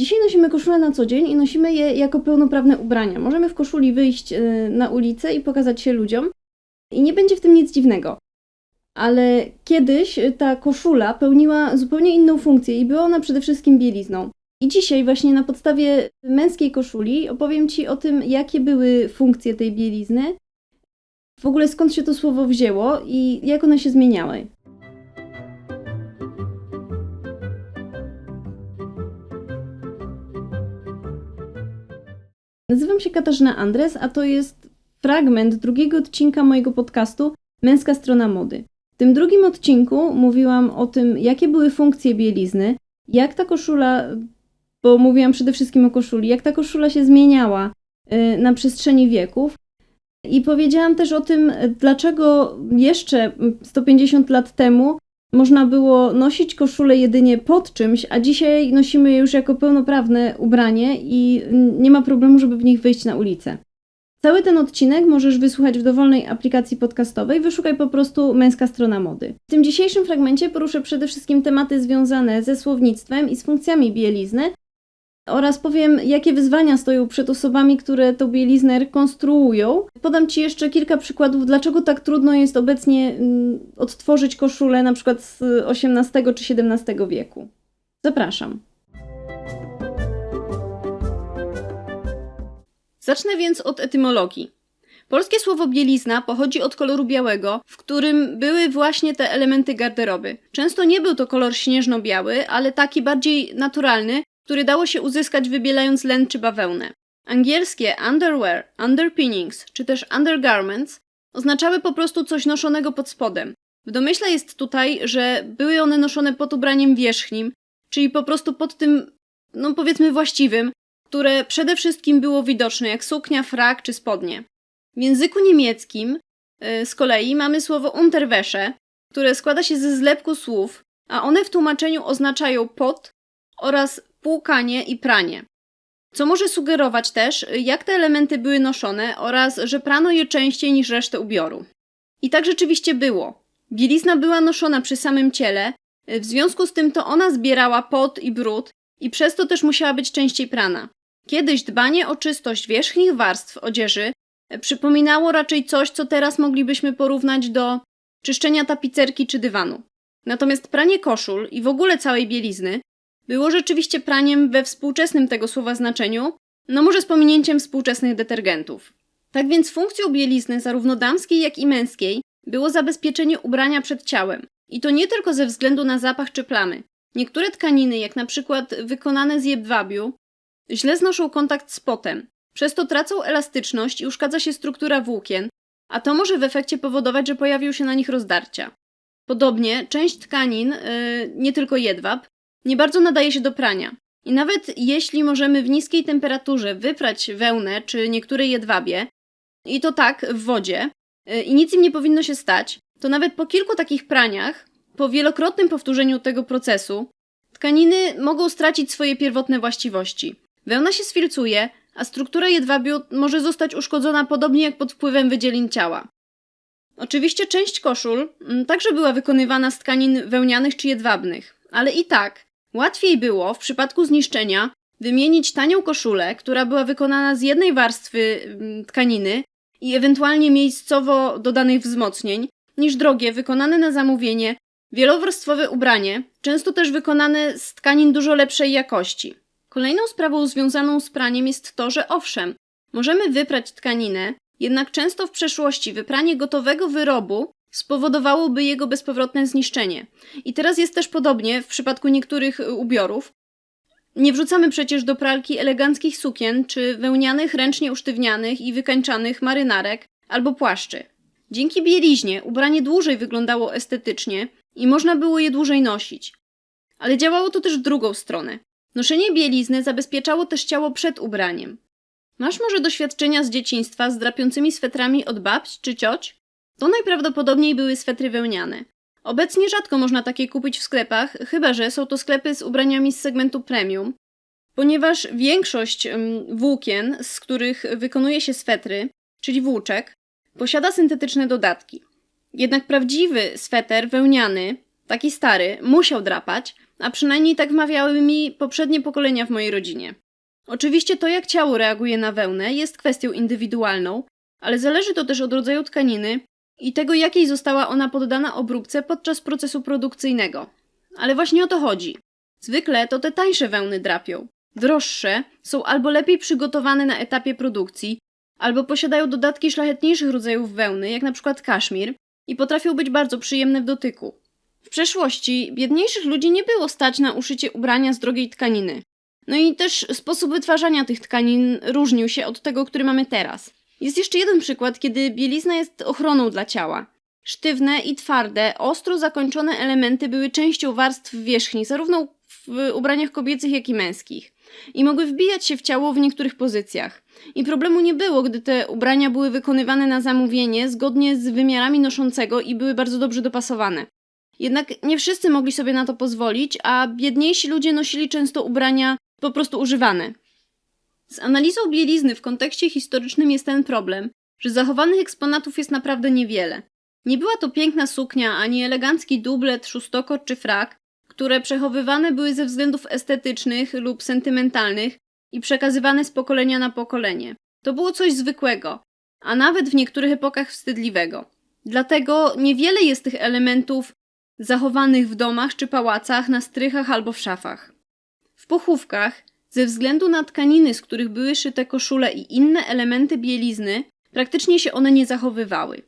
Dzisiaj nosimy koszulę na co dzień i nosimy je jako pełnoprawne ubrania. Możemy w koszuli wyjść y, na ulicę i pokazać się ludziom i nie będzie w tym nic dziwnego. Ale kiedyś y, ta koszula pełniła zupełnie inną funkcję i była ona przede wszystkim bielizną. I dzisiaj właśnie na podstawie męskiej koszuli opowiem Ci o tym, jakie były funkcje tej bielizny, w ogóle skąd się to słowo wzięło i jak one się zmieniały. Nazywam się Katarzyna Andres, a to jest fragment drugiego odcinka mojego podcastu Męska strona mody. W tym drugim odcinku mówiłam o tym, jakie były funkcje bielizny, jak ta koszula, bo mówiłam przede wszystkim o koszuli, jak ta koszula się zmieniała y, na przestrzeni wieków. I powiedziałam też o tym, dlaczego jeszcze 150 lat temu można było nosić koszulę jedynie pod czymś, a dzisiaj nosimy je już jako pełnoprawne ubranie i nie ma problemu, żeby w nich wyjść na ulicę. Cały ten odcinek możesz wysłuchać w dowolnej aplikacji podcastowej. Wyszukaj po prostu męska strona mody. W tym dzisiejszym fragmencie poruszę przede wszystkim tematy związane ze słownictwem i z funkcjami bielizny oraz powiem, jakie wyzwania stoją przed osobami, które tą bieliznę rekonstruują. Podam Ci jeszcze kilka przykładów, dlaczego tak trudno jest obecnie mm, odtworzyć koszulę na przykład z XVIII czy XVII wieku. Zapraszam. Zacznę więc od etymologii. Polskie słowo bielizna pochodzi od koloru białego, w którym były właśnie te elementy garderoby. Często nie był to kolor śnieżno-biały, ale taki bardziej naturalny, który dało się uzyskać wybielając len czy bawełnę. Angielskie underwear, underpinnings czy też undergarments oznaczały po prostu coś noszonego pod spodem. W domyśle jest tutaj, że były one noszone pod ubraniem wierzchnim, czyli po prostu pod tym, no powiedzmy właściwym, które przede wszystkim było widoczne jak suknia, frak czy spodnie. W języku niemieckim yy, z kolei mamy słowo Unterwäsche, które składa się ze zlepku słów, a one w tłumaczeniu oznaczają pod oraz płukanie i pranie. Co może sugerować też, jak te elementy były noszone oraz że prano je częściej niż resztę ubioru. I tak rzeczywiście było. Bielizna była noszona przy samym ciele, w związku z tym to ona zbierała pot i brud i przez to też musiała być częściej prana. Kiedyś dbanie o czystość wierzchnich warstw odzieży przypominało raczej coś, co teraz moglibyśmy porównać do czyszczenia tapicerki czy dywanu. Natomiast pranie koszul i w ogóle całej bielizny było rzeczywiście praniem we współczesnym tego słowa znaczeniu, no może z pominięciem współczesnych detergentów. Tak więc funkcją bielizny zarówno damskiej, jak i męskiej było zabezpieczenie ubrania przed ciałem. I to nie tylko ze względu na zapach czy plamy. Niektóre tkaniny, jak na przykład wykonane z jedwabiu, źle znoszą kontakt z potem. Przez to tracą elastyczność i uszkadza się struktura włókien, a to może w efekcie powodować, że pojawią się na nich rozdarcia. Podobnie część tkanin, yy, nie tylko jedwab, nie bardzo nadaje się do prania. I nawet jeśli możemy w niskiej temperaturze wyprać wełnę czy niektóre jedwabie, i to tak w wodzie, y, i nic im nie powinno się stać, to nawet po kilku takich praniach, po wielokrotnym powtórzeniu tego procesu, tkaniny mogą stracić swoje pierwotne właściwości. Wełna się sfilcuje, a struktura jedwabiu może zostać uszkodzona podobnie jak pod wpływem wydzielin ciała. Oczywiście część koszul także była wykonywana z tkanin wełnianych czy jedwabnych, ale i tak Łatwiej było w przypadku zniszczenia wymienić tanią koszulę, która była wykonana z jednej warstwy mm, tkaniny i ewentualnie miejscowo dodanych wzmocnień, niż drogie, wykonane na zamówienie, wielowarstwowe ubranie, często też wykonane z tkanin dużo lepszej jakości. Kolejną sprawą związaną z praniem jest to, że owszem, możemy wyprać tkaninę, jednak często w przeszłości wypranie gotowego wyrobu spowodowałoby jego bezpowrotne zniszczenie. I teraz jest też podobnie w przypadku niektórych y, ubiorów. Nie wrzucamy przecież do pralki eleganckich sukien czy wełnianych, ręcznie usztywnianych i wykańczanych marynarek albo płaszczy. Dzięki bieliźnie ubranie dłużej wyglądało estetycznie i można było je dłużej nosić. Ale działało to też w drugą stronę. Noszenie bielizny zabezpieczało też ciało przed ubraniem. Masz może doświadczenia z dzieciństwa z drapiącymi swetrami od babć czy cioć? To najprawdopodobniej były swetry wełniane. Obecnie rzadko można takie kupić w sklepach, chyba że są to sklepy z ubraniami z segmentu premium, ponieważ większość włókien, z których wykonuje się swetry, czyli włóczek, posiada syntetyczne dodatki. Jednak prawdziwy sweter wełniany, taki stary, musiał drapać, a przynajmniej tak mawiały mi poprzednie pokolenia w mojej rodzinie. Oczywiście to, jak ciało reaguje na wełnę, jest kwestią indywidualną, ale zależy to też od rodzaju tkaniny i tego, jakiej została ona poddana obróbce podczas procesu produkcyjnego. Ale właśnie o to chodzi. Zwykle to te tańsze wełny drapią. Droższe są albo lepiej przygotowane na etapie produkcji, albo posiadają dodatki szlachetniejszych rodzajów wełny, jak na przykład kaszmir, i potrafią być bardzo przyjemne w dotyku. W przeszłości biedniejszych ludzi nie było stać na uszycie ubrania z drogiej tkaniny. No i też sposób wytwarzania tych tkanin różnił się od tego, który mamy teraz. Jest jeszcze jeden przykład, kiedy bielizna jest ochroną dla ciała. Sztywne i twarde, ostro zakończone elementy były częścią warstw wierzchni, zarówno w ubraniach kobiecych, jak i męskich. I mogły wbijać się w ciało w niektórych pozycjach. I problemu nie było, gdy te ubrania były wykonywane na zamówienie, zgodnie z wymiarami noszącego i były bardzo dobrze dopasowane. Jednak nie wszyscy mogli sobie na to pozwolić, a biedniejsi ludzie nosili często ubrania po prostu używane. Z analizą bielizny w kontekście historycznym jest ten problem, że zachowanych eksponatów jest naprawdę niewiele. Nie była to piękna suknia, ani elegancki dublet, szóstokot czy frak, które przechowywane były ze względów estetycznych lub sentymentalnych i przekazywane z pokolenia na pokolenie. To było coś zwykłego, a nawet w niektórych epokach wstydliwego. Dlatego niewiele jest tych elementów zachowanych w domach czy pałacach, na strychach albo w szafach. W pochówkach, ze względu na tkaniny, z których były szyte koszule i inne elementy bielizny, praktycznie się one nie zachowywały.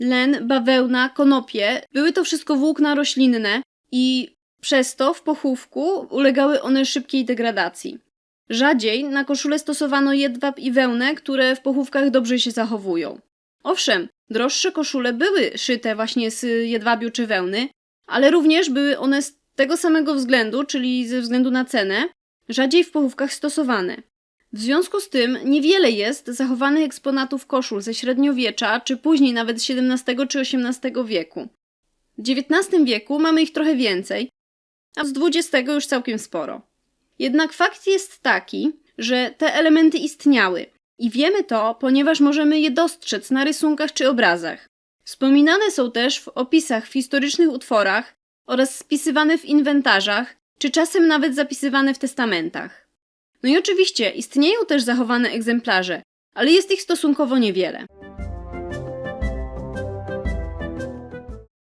Len, bawełna, konopie były to wszystko włókna roślinne i przez to w pochówku ulegały one szybkiej degradacji. Rzadziej na koszulę stosowano jedwab i wełnę, które w pochówkach dobrze się zachowują. Owszem, droższe koszule były szyte właśnie z jedwabiu czy wełny, ale również były one z tego samego względu, czyli ze względu na cenę, rzadziej w pochówkach stosowane. W związku z tym niewiele jest zachowanych eksponatów koszul ze średniowiecza, czy później nawet XVII czy XVIII wieku. W XIX wieku mamy ich trochę więcej, a z XX już całkiem sporo. Jednak fakt jest taki, że te elementy istniały i wiemy to, ponieważ możemy je dostrzec na rysunkach czy obrazach. Wspominane są też w opisach w historycznych utworach oraz spisywane w inwentarzach, czy czasem nawet zapisywane w testamentach. No i oczywiście istnieją też zachowane egzemplarze, ale jest ich stosunkowo niewiele.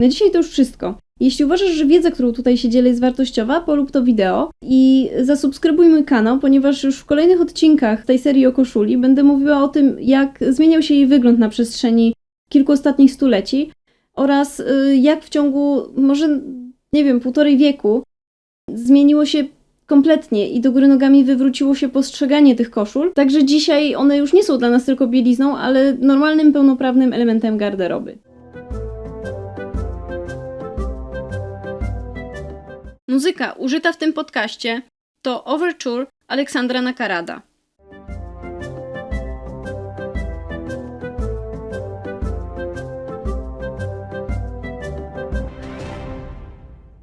Na dzisiaj to już wszystko. Jeśli uważasz, że wiedza, którą tutaj się dzielę jest wartościowa, polub to wideo i zasubskrybuj mój kanał, ponieważ już w kolejnych odcinkach tej serii o koszuli będę mówiła o tym, jak zmieniał się jej wygląd na przestrzeni kilku ostatnich stuleci oraz y, jak w ciągu może, nie wiem, półtorej wieku zmieniło się kompletnie i do góry nogami wywróciło się postrzeganie tych koszul. Także dzisiaj one już nie są dla nas tylko bielizną, ale normalnym, pełnoprawnym elementem garderoby. Muzyka użyta w tym podcaście to Overture Aleksandra Nakarada.